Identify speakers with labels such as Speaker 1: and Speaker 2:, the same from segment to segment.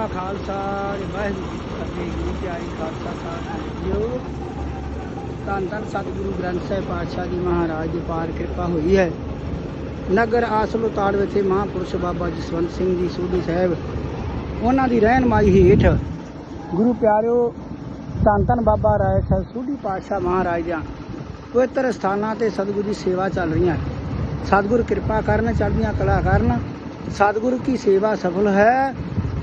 Speaker 1: ਕਾ ਖਾਲਸਾ, ਵਾਹਿਗੁਰੂ ਜੀ ਫਤਿਹ ਗੁਰੂ ਪਿਆਰੀ ਖਾਲਸਾ ਸਾਹਿਬ ਜੀਓ ਧੰਨ ਧੰਨ ਸਤਿਗੁਰੂ ਗ੍ਰੰਥ ਸਾਹਿਬ ਪਾਤਸ਼ਾਹ ਜੀ ਮਹਾਰਾਜ ਦੀ ਪਾਰ ਕਿਰਪਾ ਹੋਈ ਹੈ। ਨਗਰ ਆਸਲੋਤਾੜ ਵਿਖੇ ਮਹਾਂਪੁਰਸ਼ ਬਾਬਾ ਜਸਵੰਤ ਸਿੰਘ ਜੀ ਸੋਢੀ ਸਾਹਿਬ, ਉਹਨਾਂ ਦੀ ਰਹਿਨਮਾਈ ਹੇਠ ਗੁਰੂ ਪਿਆਰਿਓ, ਧੰਨ ਧੰਨ ਬਾਬਾ ਰਾਏ ਸਾਹਿਬ ਸੋਢੀ ਪਾਤਸ਼ਾਹ ਮਹਾਰਾਜ ਦੀਆਂ ਪਵਿੱਤਰ ਸਥਾਨਾਂ ਤੇ ਸਤਿਗੁਰੂ ਦੀ ਸੇਵਾ ਚੱਲ ਰਹੀਆਂ ਸਤਿਗੁਰ ਕਿਰਪਾ ਕਰਨ, ਚੜ੍ਹਦੀਆਂ ਕਲਾ ਕਰਨ। ਸਤਿਗੁਰੂ ਕੀ ਸੇਵਾ ਸਫਲ ਹੈ।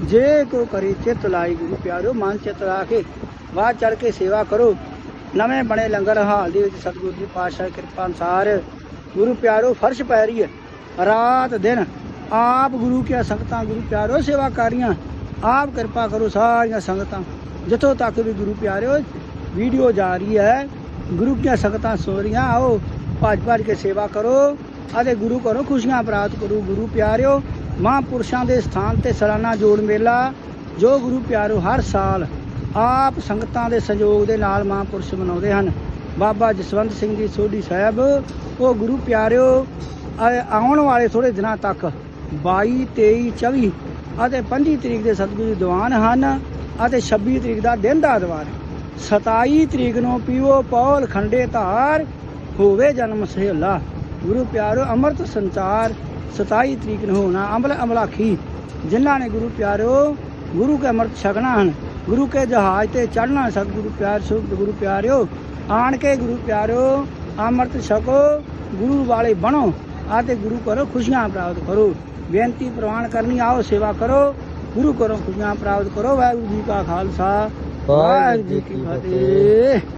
Speaker 1: ਜੇ ਕੋ ਕਰੀ ਚਿਤ ਲਾਈ ਗੁਰੂ ਪਿਆਰਿਓ ਮਨ ਚਿਤ ਲਾ ਕੇ ਬਾਹਰ ਚੜ ਕੇ ਸੇਵਾ ਕਰੋ ਨਵੇਂ ਬਣੇ ਲੰਗਰ ਹਾਲ ਦੇ ਵਿੱਚ ਸਤਿਗੁਰੂ ਦੀ ਪਾਤਸ਼ਾਹ ਕਿਰਪਾ ਅਨਸਾਰ ਗੁਰੂ ਪਿਆਰੋ ਫਰਸ਼ ਪੈ ਰਹੀ ਹੈ ਰਾਤ ਦਿਨ ਆਪ ਗੁਰੂ ਕੀ ਸੰਗਤਾਂ ਗੁਰੂ ਪਿਆਰੋ ਸੇਵਾ ਕਰ ਰਹੀਆਂ ਆਪ ਕਿਰਪਾ ਕਰੋ ਸਾਰੀਆਂ ਸੰਗਤਾਂ ਜਿੱਥੋਂ ਤੱਕ ਵੀ ਗੁਰੂ ਪਿਆਰਿਓ ਵੀਡੀਓ ਜਾ ਰਹੀ ਹੈ ਗੁਰੂ ਕੀ ਸੰਗਤਾਂ ਸੋ ਰਹੀਆਂ ਆਓ ਭੱਜ ਭੱਜ ਕੇ ਸੇਵਾ ਕਰੋ ਅਤੇ ਗੁਰੂ ਕਰੋ ਖੁਸ਼ੀਆਂ ਪ੍ਰਾਪਤ ਕਰੋ ਗੁਰੂ ਪਿਆਰਿਓ ਮਹਾਂਪੁਰਸ਼ਾਂ ਦੇ ਸਥਾਨ ਤੇ ਸਾਲਾਨਾ ਜੋੜ ਮੇਲਾ, ਜੋ ਗੁਰੂ ਪਿਆਰੋ ਹਰ ਸਾਲ ਆਪ ਸੰਗਤਾਂ ਦੇ ਸਹਿਯੋਗ ਦੇ ਨਾਲ ਮਹਾਂਪੁਰਸ਼ ਮਨਾਉਂਦੇ ਹਨ। ਬਾਬਾ ਜਸਵੰਤ ਸਿੰਘ ਜੀ ਸੋਢੀ ਸਾਹਿਬ, ਉਹ ਗੁਰੂ ਪਿਆਰਿਓ ਆਉਣ ਵਾਲੇ ਥੋੜੇ ਦਿਨਾਂ ਤੱਕ 22 23 24 ਅਤੇ 25 ਤਰੀਕ ਦੇ ਸਤਿਗੁਰੂ ਦੀ ਦੀਵਾਨ ਹਨ ਅਤੇ 26 ਤਰੀਕ ਦਾ ਦਿਨ ਦਾ ਦੀਵਾਨ। ਹੈ 27 ਤਰੀਕ ਨੂੰ ਪੀਵੋ ਪੌਲ ਖੰਡੇ ਧਾਰ ਹੋਵੇ ਜਨਮ ਸਹੇਲਾ। ਗੁਰੂ ਪਿਆਰੋ, ਅੰਮ੍ਰਿਤ ਸੰਚਾਰ 27 ਤਰੀਕ ਨੂੰ ਹੋਣਾ ਅਮਲ ਅਮਲਾਖੀ। ਜਿਨ੍ਹਾਂ ਨੇ ਗੁਰੂ ਪਿਆਰੋ ਗੁਰੂ ਕੇ ਅੰਮ੍ਰਿਤ ਛਕਣਾ ਹਨ ਗੁਰੂ ਕੇ ਜਹਾਜ਼ ਤੇ ਚੜ੍ਹਨਾ ਸਤਿਗੁਰੂ ਪਿਆਰ ਸੁਖ ਗੁਰੂ ਪਿਆਰਿਓ। ਆਣ ਕੇ ਗੁਰੂ ਪਿਆਰਿਓ ਅੰਮ੍ਰਿਤ ਛਕੋ ਗੁਰੂ ਵਾਲੇ ਬਣੋ ਅਤੇ ਗੁਰੂ ਕਰੋ ਖੁਸ਼ੀਆਂ ਪ੍ਰਾਪਤ ਕਰੋ। ਬੇਨਤੀ ਪ੍ਰਵਾਨ ਕਰਨੀ ਆਓ ਸੇਵਾ ਕਰੋ ਗੁਰੂ ਕਰੋ ਖੁਸ਼ੀਆਂ ਪ੍ਰਾਪਤ ਕਰੋ। ਵਾਹਿਗੁਰੂ ਜੀ ਕਾ ਖਾਲਸਾ ਵਾਹਿਗੁਰੂ ਜੀ ਕੀ ਫਤਿਹ।